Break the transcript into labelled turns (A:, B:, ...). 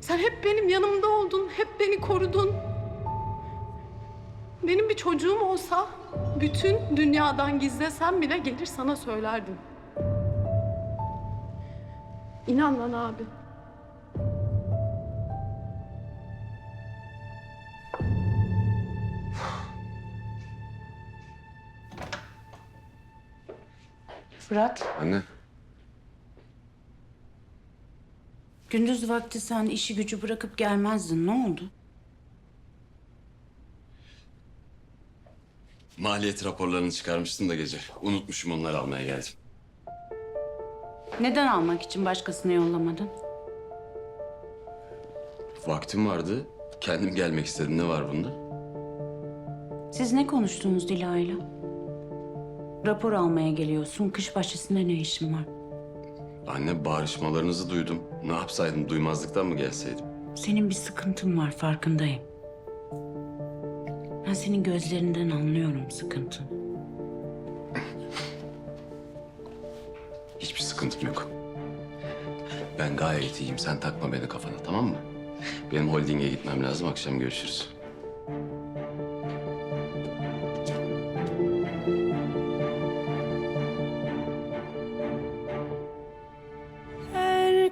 A: Sen hep benim yanımda oldun, hep beni korudun. Benim bir çocuğum olsa bütün dünyadan gizlesem bile gelir sana söylerdim. İnan bana abi.
B: Fırat,
C: Anne.
B: Gündüz vakti sen işi gücü bırakıp gelmezdin. Ne oldu?
C: Maliyet raporlarını çıkarmıştım da gece. Unutmuşum onları almaya geldim.
B: Neden almak için başkasına yollamadın?
C: Vaktim vardı. Kendim gelmek istedim. Ne var bunda?
B: Siz ne konuştunuz Dila'yla? Rapor almaya geliyorsun. Kış bahçesinde ne işin var?
C: Anne bağırışmalarınızı duydum. Ne yapsaydım? Duymazlıktan mı gelseydim?
B: Senin bir sıkıntın var farkındayım. Ben senin gözlerinden anlıyorum sıkıntını.
C: Hiçbir sıkıntım yok. Ben gayet iyiyim. Sen takma beni kafana tamam mı? Benim holdinge gitmem lazım. Akşam görüşürüz.